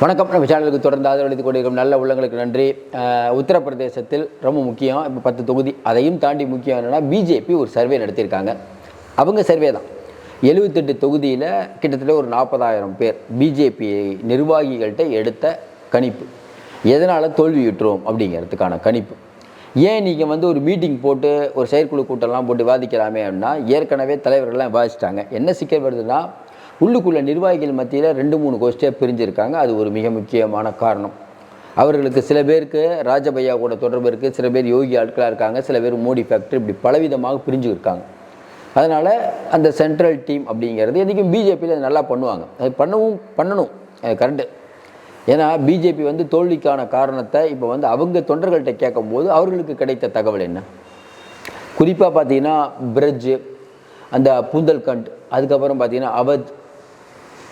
வணக்கம். நம்ம சேனலுக்கு தொடர்ந்து ஆதரவளித்து கொண்டிருக்கும் நல்ல உள்ளங்களுக்கு நன்றி. உத்தரப்பிரதேசத்தில் ரொம்ப முக்கியம். இப்போ பத்து தொகுதி அதையும் தாண்டி முக்கியம் என்னென்னா பிஜேபி ஒரு சர்வே நடத்தியிருக்காங்க. அவங்க சர்வே தான். எழுபத்தெட்டு தொகுதியில் கிட்டத்தட்ட ஒரு நாற்பதாயிரம் பேர் பிஜேபி நிர்வாகிகள்கிட்ட எடுத்த கணிப்பு. எதனால் தோல்வியுற்றோம் அப்படிங்கிறதுக்கான கணிப்பு. ஏன் நீங்கள் வந்து ஒரு மீட்டிங் போட்டு ஒரு செயற்குழு கூட்டம்லாம் போட்டு விவாதிக்கலாமே அப்படின்னா ஏற்கனவே தலைவர்கள்லாம் விவாதிச்சிட்டாங்க. என்ன சிக்கல் வருதுன்னா உள்ளுக்குள்ள நிர்வாகிகள் மத்தியில் ரெண்டு மூணு கோஷ்டியாக பிரிஞ்சிருக்காங்க. அது ஒரு மிக முக்கியமான காரணம். அவர்களுக்கு சில பேருக்கு ராஜபையா கூட தொடர்பு இருக்குது சில பேர் யோகி ஆட்களாக இருக்காங்க. சில பேர் மோடி ஃபேக்டரி இப்படி பலவிதமாக பிரிஞ்சு இருக்காங்க. அதனால் அந்த சென்ட்ரல் டீம் அப்படிங்கிறது என்றைக்கும் பிஜேபியில் நல்லா பண்ணுவாங்க. அது பண்ணவும் பண்ணணும். கரண்ட்டு ஏன்னா பிஜேபி வந்து தோல்விக்கான காரணத்தை இப்போ வந்து அவங்க தொண்டர்கள்ட்ட கேட்கும்போது அவர்களுக்கு கிடைத்த தகவல் என்ன? குறிப்பாக பார்த்தீங்கன்னா பிரிட்ஜு அந்த புந்தல்கண்ட் அதுக்கப்புறம் பார்த்தீங்கன்னா அவத்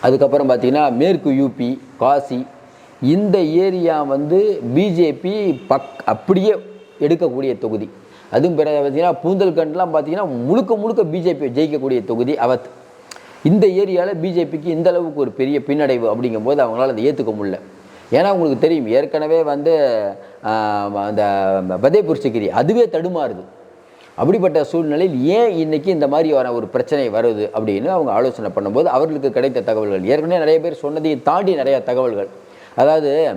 அதுக்கப்புறம் பார்த்தீங்கன்னா மேற்கு யூபி காசி இந்த ஏரியா வந்து பிஜேபி பக் அப்படியே எடுக்கக்கூடிய தொகுதி அதுவும் பிறகு பார்த்தீங்கன்னா பூந்தல்கண்ட்லாம் பார்த்தீங்கன்னா முழுக்க முழுக்க பிஜேபி ஜெயிக்கக்கூடிய தொகுதி அவத் இந்த ஏரியாவில் பிஜேபிக்கு இந்த அளவுக்கு ஒரு பெரிய பின்னடைவு அப்படிங்கும்போது அவங்களால அதை ஏற்றுக்க முடியல ஏன்னா உங்களுக்கு தெரியும் ஏற்கனவே வந்து அந்த பதேபூர் சிக்கிரி அதுவே தடுமாறுது அப்படிப்பட்ட சூழ்நிலையில் ஏன் இன்றைக்கி இந்த மாதிரியான ஒரு பிரச்சனை வருது அப்படின்னு அவங்க ஆலோசனை பண்ணும்போது அவர்களுக்கு கிடைத்த தகவல்கள். ஏற்கனவே நிறைய பேர் சொன்னதையும் தாண்டி நிறைய தகவல்கள். அதாவது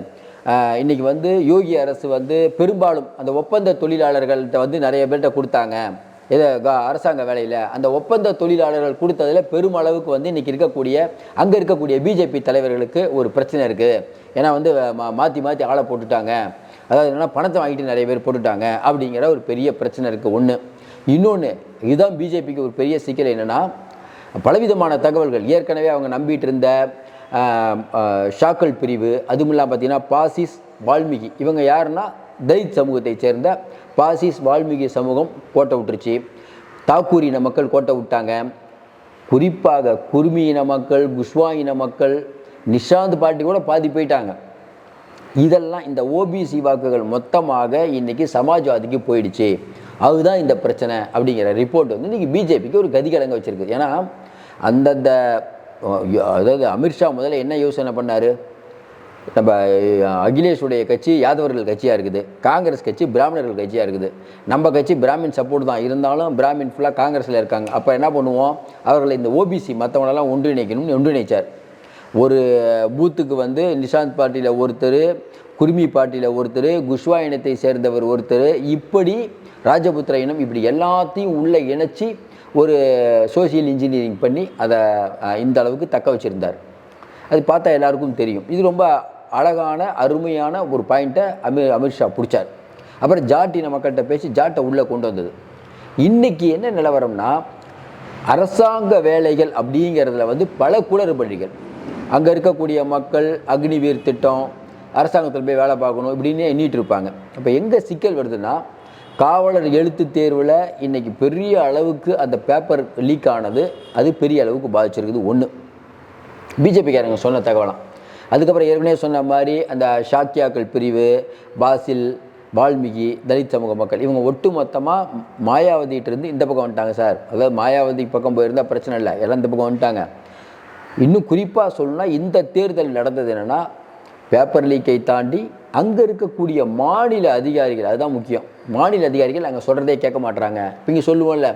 இன்றைக்கி வந்து யோகி அரசு வந்து பெரும்பாலும் அந்த ஒப்பந்த தொழிலாளர்கள்ட்ட வந்து நிறைய பேர்கிட்ட கொடுத்தாங்க. இதை க- அரசாங்க வேலையில் அந்த ஒப்பந்த தொழிலாளர்கள் கொடுத்ததில் பெருமளவுக்கு வந்து இன்றைக்கி இருக்கக்கூடிய அங்கே இருக்கக்கூடிய பிஜேபி தலைவர்களுக்கு ஒரு பிரச்சனை இருக்குது ஏன்னா வந்து மா- மாற்றி மாற்றி ஆளை போட்டுட்டாங்க. அதாவது என்னென்னா பணத்தை வாங்கிட்டு நிறைய பேர் போட்டுட்டாங்க அப்படிங்கிற ஒரு பெரிய பிரச்சனை இருக்குது ஒன்று இன்னொன்று இதுதான் பிஜேபிக்கு ஒரு பெரிய சிக்கல் என்னென்னா பலவிதமான தகவல்கள். ஏற்கனவே அவங்க நம்பிட்டு இருந்த ஷாக்கள் பிரிவு அதுவும் இல்லாமல் பார்த்தீங்கன்னா பாசிஸ் வால்மீகி. இவங்க யாருன்னா தலித் சமூகத்தை சேர்ந்த பாசிஸ் வால்மீகி சமூகம் கோட்டை விட்டுருச்சு. தாக்கூர் இன மக்கள் கோட்டை விட்டாங்க. குறிப்பாக குருமி இன மக்கள் குஷ்வா இன மக்கள் நிஷாந்த் பாட்டி கூட பாதி போயிட்டாங்க. இதெல்லாம் இந்த ஓபிசி வாக்குகள் மொத்தமாக இன்றைக்கி சமாஜ்வாதிக்கு போயிடுச்சு. அதுதான் இந்த பிரச்சனை அப்படிங்கிற ரிப்போர்ட் வந்து இன்றைக்கி பிஜேபிக்கு ஒரு கதிகலங்க வச்சுருக்கு ஏன்னா அந்தந்த அதாவது அமித்ஷா முதல்ல என்ன யோசனை பண்ணார்? நம்ம அகிலேஷுடைய கட்சி யாதவர்கள் கட்சியாக இருக்குது. காங்கிரஸ் கட்சி பிராமணர்கள் கட்சியாக இருக்குது. நம்ம கட்சி பிராமின் சப்போர்ட் தான். இருந்தாலும் பிராமின் ஃபுல்லாக காங்கிரஸில் இருக்காங்க. அப்போ என்ன பண்ணுவோம்? அவர்களை இந்த ஓபிசி மற்றவங்களெல்லாம் ஒன்றிணைக்கணும்னு ஒன்றிணைச்சார். ஒரு பூத்துக்கு வந்து நிஷாந்த் பார்ட்டியில் ஒருத்தர் குருமி பாட்டியில் ஒருத்தர் குஷ்வா இனத்தை சேர்ந்தவர் ஒருத்தர் இப்படி ராஜபுத்திர இனம் இப்படி எல்லாத்தையும் உள்ளே இணைச்சி ஒரு சோசியல் இன்ஜினியரிங் பண்ணி அதை இந்த அளவுக்கு தக்க வச்சுருந்தார். அது பார்த்தா எல்லாருக்கும் தெரியும். இது ரொம்ப அழகான அருமையான ஒரு பாயிண்ட்டை அமி அமித்ஷா பிடிச்சார். அப்புறம் ஜாட் இன மக்கள்கிட்ட பேசி ஜாட்டை உள்ளே கொண்டு வந்தது. இன்னைக்கு என்ன நிலவரம்னா அரசாங்க வேலைகள் அப்படிங்கிறதுல வந்து பல குளறுபடிகள். அங்கே இருக்கக்கூடிய மக்கள் அக்னிவீர் திட்டம் அரசாங்கத்தில் போய் வேலை பார்க்கணும் இப்படின்னு எண்ணிட்டு இருப்பாங்க. அப்போ எங்கே சிக்கல் வருதுன்னா காவலர் எழுத்து தேர்வில் இன்றைக்கி பெரிய அளவுக்கு அந்த பேப்பர் லீக் ஆனது அது பெரிய அளவுக்கு பாதிச்சிருக்குது ஒன்று பிஜேபிக்காரங்க சொன்ன தகவலாம். அதுக்கப்புறம் ஏற்கனவே சொன்ன மாதிரி அந்த ஷாக்கியாக்கள் பிரிவு பாசில் வால்மீகி தலித் சமூக மக்கள் இவங்க ஒட்டு மொத்தமாக மாயாவதிகிட்டேருந்து இந்த பக்கம் வந்துட்டாங்க சார். அதாவது மாயாவதி பக்கம் போயிருந்தால் பிரச்சனை இல்லை. எல்லாம் இந்த பக்கம் வந்துட்டாங்க. இன்னும் குறிப்பாக சொல்லணும்னா இந்த தேர்தல் நடந்தது என்னென்னா பேப்பர் லீக்கை தாண்டி அங்கே இருக்கக்கூடிய மாநில அதிகாரிகள் அதுதான் முக்கியம். மாநில அதிகாரிகள் அங்கே சொல்கிறதே கேட்க மாட்டுறாங்க இப்போ இங்கே சொல்லுவோம்ல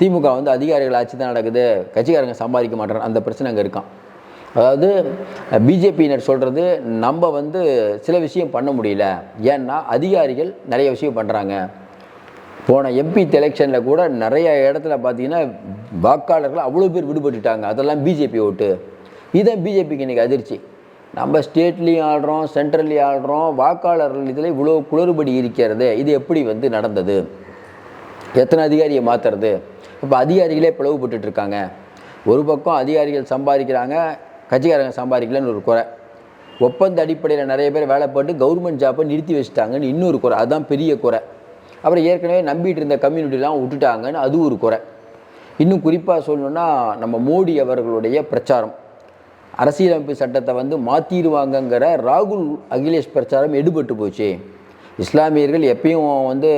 திமுக வந்து அதிகாரிகள் ஆட்சி தான் நடக்குது கட்சிக்காரங்க சம்பாதிக்க மாட்டுறாங்க அந்த பிரச்சனை அங்கே இருக்கான் அதாவது பிஜேபியினர் சொல்கிறது நம்ம வந்து சில விஷயம் பண்ண முடியல. ஏன்னா அதிகாரிகள் நிறைய விஷயம் பண்ணுறாங்க போன எம்பி எலெக்ஷனில் கூட நிறைய இடத்துல பார்த்தீங்கன்னா வாக்காளர்கள் அவ்வளோ பேர் விடுபட்டுட்டாங்க. அதெல்லாம் பிஜேபி ஓட்டு. இதுதான் பிஜேபிக்கு இன்றைக்கி அதிர்ச்சி. நம்ம ஸ்டேட்லேயும் ஆடுறோம் சென்ட்ரல்லையும் ஆடுறோம் வாக்காளர்கள் இதில் இவ்வளோ குளறுபடி இருக்கிறது. இது எப்படி வந்து நடந்தது? எத்தனை அதிகாரியை மாற்றுறது இப்போ அதிகாரிகளே பிளவுபட்டுட்டு இருக்காங்க. ஒரு பக்கம் அதிகாரிகள் சம்பாதிக்கிறாங்க கட்சிக்காரங்க சம்பாதிக்கலன்னு ஒரு குறை. ஒப்பந்த அடிப்படையில் நிறைய பேர் வேலை போட்டு கவர்மெண்ட் ஜாப்பை நிறுத்தி வச்சுட்டாங்கன்னு இன்னொரு குறை. அதுதான் பெரிய குறை. அப்புறம் ஏற்கனவே நம்பிட்டு இருந்த கம்யூனிட்டிலாம் விட்டுட்டாங்கன்னு அது ஒரு குறை. இன்னும் குறிப்பாக சொல்லணும்னா நம்ம மோடி அவர்களுடைய பிரச்சாரம். அரசியலமைப்பு சட்டத்தை வந்து மாற்றிடுவாங்கங்கிற ராகுல் அகிலேஷ் பிரச்சாரம் எடுபட்டு போச்சு. இஸ்லாமியர்கள் எப்பயும் வந்து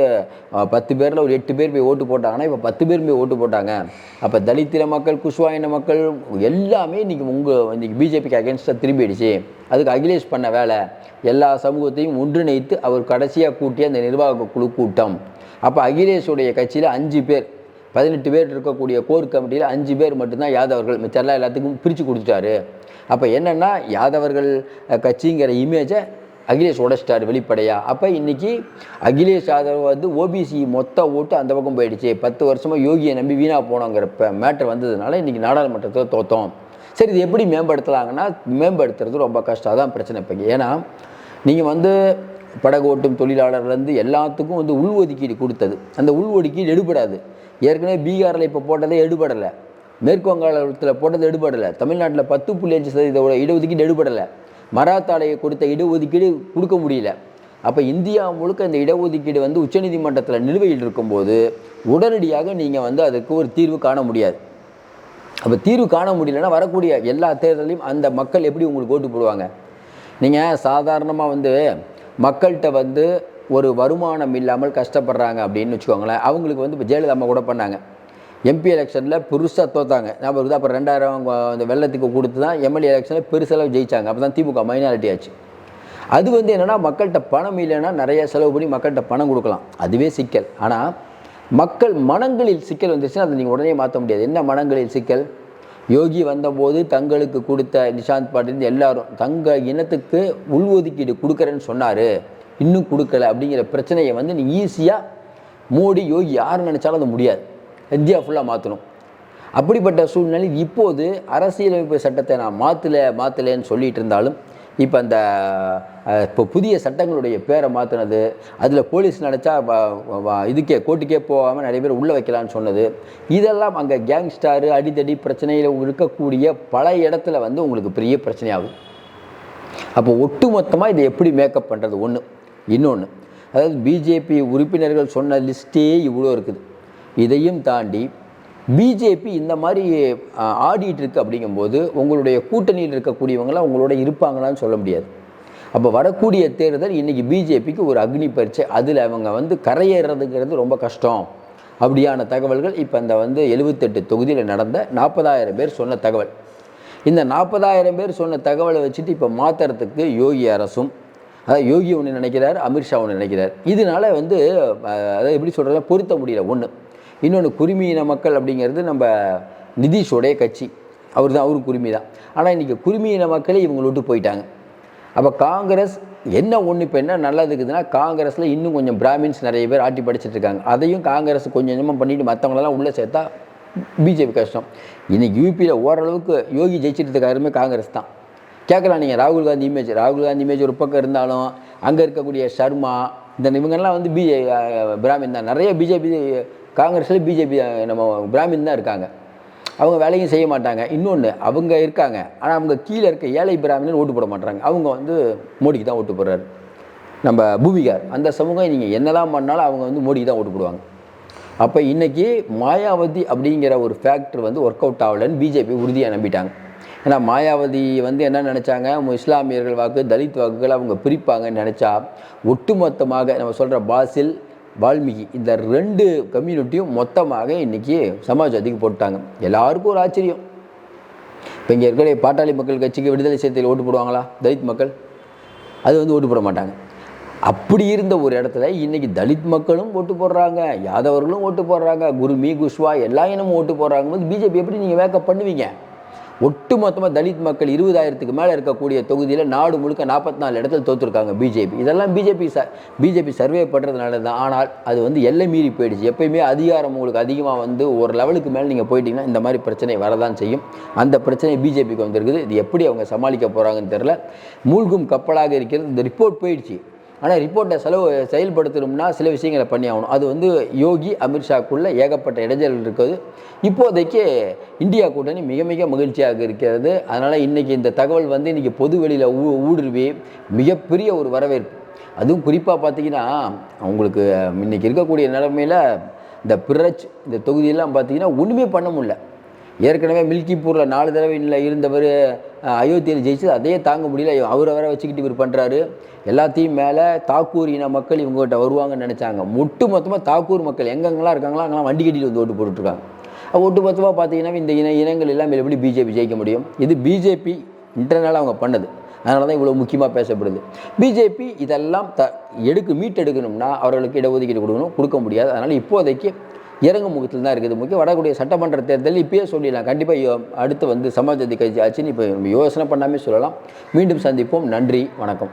பத்து பேரில் ஒரு எட்டு பேர் போய் ஓட்டு போட்டாங்கன்னா இப்போ பத்து பேர் போய் ஓட்டு போட்டாங்க. அப்போ தலித்தின மக்கள் குஷ்வாயின மக்கள் எல்லாமே இன்றைக்கி உங்கள் இன்றைக்கி பிஜேபிக்கு அகேன்ஸ்டாக திரும்பிடுச்சு. அதுக்கு அகிலேஷ் பண்ண வேலை. எல்லா சமூகத்தையும் ஒன்றிணைத்து அவர் கடைசியாக கூட்டிய அந்த நிர்வாக குழு கூட்டம். அப்போ அகிலேஷுடைய கட்சியில் அஞ்சு பேர் பதினெட்டு பேர் இருக்கக்கூடிய கோர் கமிட்டியில் அஞ்சு பேர் மட்டும்தான் யாதவர்கள். மிச்செல்லாம் எல்லாத்துக்கும் பிரித்து கொடுத்துட்டாரு. அப்போ என்னென்னா யாதவர்கள் கட்சிங்கிற இமேஜை அகிலேஷ் உடைச்சிட்டார் வெளிப்படையா? அப்போ இன்னைக்கு அகிலேஷ் யாதவ் வந்து ஓபிசி மொத்த ஓட்டு அந்த பக்கம் போயிடுச்சு. பத்து வருஷமாக யோகியை நம்பி வீணாக போனோங்கிறப்ப மேட்டர் வந்ததுனால இன்னைக்கு நாடாளுமன்றத்தில் தோத்தோம். சரி இது எப்படி மேம்படுத்தலாங்கன்னா மேம்படுத்துறது ரொம்ப கஷ்டம். தான் பிரச்சனை இப்போ ஏன்னா நீங்கள் வந்து படகு ஓட்டும் தொழிலாளர்லேருந்து எல்லாத்துக்கும் வந்து உள்ஒதுக்கீடு கொடுத்தது. அந்த உள்ஒதுக்கீடு எடுபடாது. ஏற்கனவே பீகாரில் இப்போ போட்டதே எடுபடலை. மேற்கு வங்காளத்தில் போட்டது எடுபடலை. தமிழ்நாட்டில் பத்து புள்ளி அஞ்சு சதவீத இடஒதுக்கீடு எடுபடலை. மராத்தாலையை கொடுத்த இடஒதுக்கீடு கொடுக்க முடியல. அப்போ இந்தியா முழுக்க இந்த இடஒதுக்கீடு வந்து உச்சநீதிமன்றத்தில் நிலுவையில் இருக்கும்போது உடனடியாக நீங்கள் வந்து அதுக்கு ஒரு தீர்வு காண முடியாது. அப்போ தீர்வு காண முடியலன்னா வரக்கூடிய எல்லா தேர்தலையும் அந்த மக்கள் எப்படி உங்களுக்கு ஓட்டு போடுவாங்க? நீங்கள் சாதாரணமாக வந்து மக்கள்கிட்ட வந்து ஒரு வருமானம் இல்லாமல் கஷ்டப்படுறாங்க அப்படின்னு வச்சுக்கோங்களேன். அவங்களுக்கு வந்து இப்போ ஜெயலலிதா அம்மா கூட பண்ணாங்க. எம்பி எலெக்ஷனில் பெருசாக தோத்தாங்க. ஞாபகம் இருக்குது? அப்புறம் ரெண்டாயிரம் அவங்க அந்த வெள்ளத்துக்கு கொடுத்து தான் எம்எல்ஏ எலெக்ஷனில் பெருசளவு ஜெயிச்சாங்க. அப்போ தான் திமுக மைனாரிட்டி ஆச்சு. அது வந்து என்னென்னா மக்கள்கிட்ட பணம் இல்லைன்னா நிறைய செலவு பண்ணி மக்கள்கிட்ட பணம் கொடுக்கலாம். அதுவே சிக்கல். ஆனால் மக்கள் மனங்களில் சிக்கல் வந்துருச்சுன்னா அதை நீங்கள் உடனே மாற்ற முடியாது. என்ன மனங்களில் சிக்கல்? யோகி வந்தபோது தங்களுக்கு கொடுத்த நிஷாந்த் பாட்டிலிருந்து எல்லாரும் தங்க இனத்துக்கு உள்ஒதுக்கீடு கொடுக்குறேன்னு சொன்னார். இன்னும் கொடுக்கல அப்படிங்கிற பிரச்சனையை வந்து நீ ஈஸியாக மோடி யோகி யார் நினச்சாலும் அது முடியாது. இந்தியா ஃபுல்லாக மாற்றணும் அப்படிப்பட்ட சூழ்நிலையில் இப்போது அரசியலமைப்பு சட்டத்தை நான் மாற்றலை மாற்றலைன்னு சொல்லிட்டு இருந்தாலும் இப்போ அந்த இப்போ புதிய சட்டங்களுடைய பேரை மாற்றினது அதில் போலீஸ் நினச்சா இதுக்கே கோர்ட்டுக்கே போகாமல் நிறைய பேர் உள்ளே வைக்கலான்னு சொன்னது இதெல்லாம் அங்கே கேங்ஸ்டாரு அடித்தடி பிரச்சனையில் இருக்கக்கூடிய பல இடத்துல வந்து உங்களுக்கு பெரிய பிரச்சனையாகும் அப்போ ஒட்டுமொத்தமாக இதை எப்படி மேக்கப் பண்ணுறது ஒன்று இன்னொன்று அதாவது பிஜேபி உறுப்பினர்கள் சொன்ன லிஸ்ட்டே இவ்வளோ இருக்குது. இதையும் தாண்டி பிஜேபி இந்த மாதிரி ஆடிட்டு இருக்கு அப்படிங்கும்போது உங்களுடைய கூட்டணியில் இருக்கக்கூடியவங்களாம் உங்களோட இருப்பாங்களான்னு சொல்ல முடியாது. அப்போ வரக்கூடிய தேர்தல் இன்றைக்கி பிஜேபிக்கு ஒரு அக்னி பரீட்சை. அதில் அவங்க வந்து கரையேறதுங்கிறது ரொம்ப கஷ்டம். அப்படியான தகவல்கள் இப்போ இந்த வந்து எழுபத்தெட்டு தொகுதியில் நடந்த நாற்பதாயிரம் பேர் சொன்ன தகவல். இந்த நாற்பதாயிரம் பேர் சொன்ன தகவலை வச்சுட்டு இப்போ மாற்றுறதுக்கு யோகி அரசும் அதாவது யோகி ஒன்று நினைக்கிறார் அமித்ஷா ஒன்று நினைக்கிறார். இதனால வந்து அதை அதாவது எப்படி சொல்கிறத பொருத்த முடியல. ஒன்று இன்னொன்று குருமியின மக்கள் அப்படிங்கிறது நம்ம நிதிஷோடைய கட்சி. அவர் தான் அவரும் குருமி தான் ஆனால் இன்றைக்கி குருமியின மக்களே இவங்களை விட்டு போயிட்டாங்க. அப்போ காங்கிரஸ் என்ன ஒன்று இப்போ என்ன நல்லது இருக்குதுன்னா காங்கிரஸில் இன்னும் கொஞ்சம் பிராமின்ஸ் நிறைய பேர் ஆட்டி படிச்சுட்டு இருக்காங்க. அதையும் காங்கிரஸ் கொஞ்சம் கொஞ்சமாக பண்ணிவிட்டு மற்றவங்களெல்லாம் உள்ளே சேர்த்தா பிஜேபி கஷ்டம். இன்னைக்கு யூபியில் ஓரளவுக்கு யோகி ஜெயிச்சிட்டு இருக்காருமே காங்கிரஸ் தான். கேட்கலாம் நீங்கள் ராகுல் காந்தி இமேஜ் ராகுல் காந்தி இமேஜ் ஒரு பக்கம் இருந்தாலும் அங்கே இருக்கக்கூடிய சர்மா இந்த இவங்கெல்லாம் வந்து பிஜே பிராமின் தான். நிறைய பிஜேபி காங்கிரஸில் பிஜேபி நம்ம பிராமின் தான் இருக்காங்க. அவங்க வேலையும் செய்ய மாட்டாங்க. இன்னொன்று அவங்க இருக்காங்க. ஆனால் அவங்க கீழே இருக்க ஏழை பிராமின்னு ஓட்டு போட மாட்டாங்க. அவங்க வந்து மோடிக்கு தான் ஓட்டு போடுறாரு. நம்ம பூமிகார் அந்த சமூகம் நீங்கள் என்னதான் பண்ணாலும் அவங்க வந்து மோடிக்கு தான் ஓட்டு போடுவாங்க. அப்போ இன்னைக்கு மாயாவதி அப்படிங்கிற ஒரு ஃபேக்டர் வந்து ஒர்க் அவுட் ஆகலைன்னு பிஜேபி உறுதியாக நம்பிட்டாங்க. ஏன்னா மாயாவதி வந்து என்ன நினச்சாங்க? இஸ்லாமியர்கள் வாக்கு தலித் வாக்குகள் அவங்க பிரிப்பாங்கன்னு நினச்சா ஒட்டுமொத்தமாக நம்ம சொல்கிற பாசில் வால்மீகி. இந்த ரெண்டு கம்யூனிட்டியும் மொத்தமாக இன்னைக்கு சமாஜ்வாதிக்கு போட்டாங்க எல்லாருக்கும் ஒரு ஆச்சரியம். இப்போ இங்கே இருக்கிற பாட்டாளி மக்கள் கட்சிக்கு விடுதலை சேர்த்தையில் ஓட்டு போடுவாங்களா? தலித் மக்கள்? அது வந்து ஓட்டு போட மாட்டாங்க. அப்படி இருந்த ஒரு இடத்துல இன்னைக்கு தலித் மக்களும் ஓட்டு போடுறாங்க யாதவர்களும் ஓட்டு போடுறாங்க குருமி குஷ்வா எல்லா இனமும் ஓட்டு போடுறாங்க போது பிஜேபி எப்படி நீங்கள் வேக்கப் பண்ணுவீங்க? ஒட்டுமொத்தமாக தலித் மக்கள் இருபதாயிரத்துக்கு மேலே இருக்கக்கூடிய தொகுதியில் நாடு முழுக்க நாற்பத்தி நாலு இடத்துல தோற்றுருக்காங்க பிஜேபி. இதெல்லாம் பிஜேபி ச பிஜேபி சர்வே பண்ணுறதுனால தான் ஆனால் அது வந்து எல்லை மீறி போயிடுச்சு. எப்பயுமே அதிகாரம் உங்களுக்கு அதிகமாக வந்து ஒரு லெவலுக்கு மேலே நீங்கள் போயிட்டீங்கன்னா இந்த மாதிரி பிரச்சனை வரதான் செய்யும். அந்த பிரச்சனை பிஜேபிக்கு வந்திருக்குது. இது எப்படி அவங்க சமாளிக்க போகிறாங்கன்னு தெரில மூழ்கும் கப்பலாக இருக்கிறது. இந்த ரிப்போர்ட் போயிடுச்சு. ஆனால் ரிப்போர்ட்டை செலவு செயல்படுத்தணும்னா சில விஷயங்களை பண்ணி ஆகணும். அது வந்து யோகி அமித்ஷாக்குள்ளே ஏகப்பட்ட இடைஞ்சல் இருக்குது. இப்போதைக்கு இந்தியா கூட்டணி மிக மிக மகிழ்ச்சியாக இருக்கிறது. அதனால் இன்றைக்கி இந்த தகவல் வந்து இன்றைக்கி பொது வெளியில் ஊ ஊடுருவி மிகப்பெரிய ஒரு வரவேற்பு. அதுவும் குறிப்பாக பார்த்தீங்கன்னா அவங்களுக்கு இன்றைக்கி இருக்கக்கூடிய நிலைமையில் இந்த பிரச் இந்த தொகுதியெல்லாம் பார்த்தீங்கன்னா ஒன்றுமே பண்ண முடியல. ஏற்கனவே மில்கிப்பூரில் நாலு தடவை இல்லை இருந்தவர் அயோத்தியில் ஜெயிச்சு அதையே தாங்க முடியல. அவரை வச்சுக்கிட்டு இவர் பண்ணுறாரு எல்லாத்தையும் மேலே தாக்கூர் இன மக்கள் இவங்ககிட்ட வருவாங்கன்னு நினச்சாங்க. ஒட்டு மொத்தமாக தாக்கூர் மக்கள் எங்கெங்கெல்லாம் இருக்காங்களோ அங்கெல்லாம் வண்டி கட்டிட்டு வந்து ஓட்டு போட்டுட்ருக்காங்க. ஒட்டு மொத்தமாக பார்த்தீங்கன்னா இந்த இன இனங்கள் எல்லாம் எப்படி பிஜேபி ஜெயிக்க முடியும்? இது பிஜேபி இன்டர்னலாக அவங்க பண்ணது. அதனால தான் இவ்வளோ முக்கியமாக பேசப்படுது. பிஜேபி இதெல்லாம் த எடுக்கு மீட்டெடுக்கணும்னா அவர்களுக்கு இடஒதுக்கீடு கொடுக்கணும் கொடுக்க முடியாது. அதனால் இப்போதைக்கு இறங்கு முகத்தில் தான் இருக்குது. முக்கியம் வரக்கூடிய சட்டமன்ற தேர்தல் இப்பயே சொல்லிடலாம். கண்டிப்பாக அடுத்து வந்து சமாஜ்வாதி கட்சி ஆச்சுன்னு இப்போ நம்ம யோசனை பண்ணாமே சொல்லலாம். மீண்டும் சந்திப்போம். நன்றி. வணக்கம்.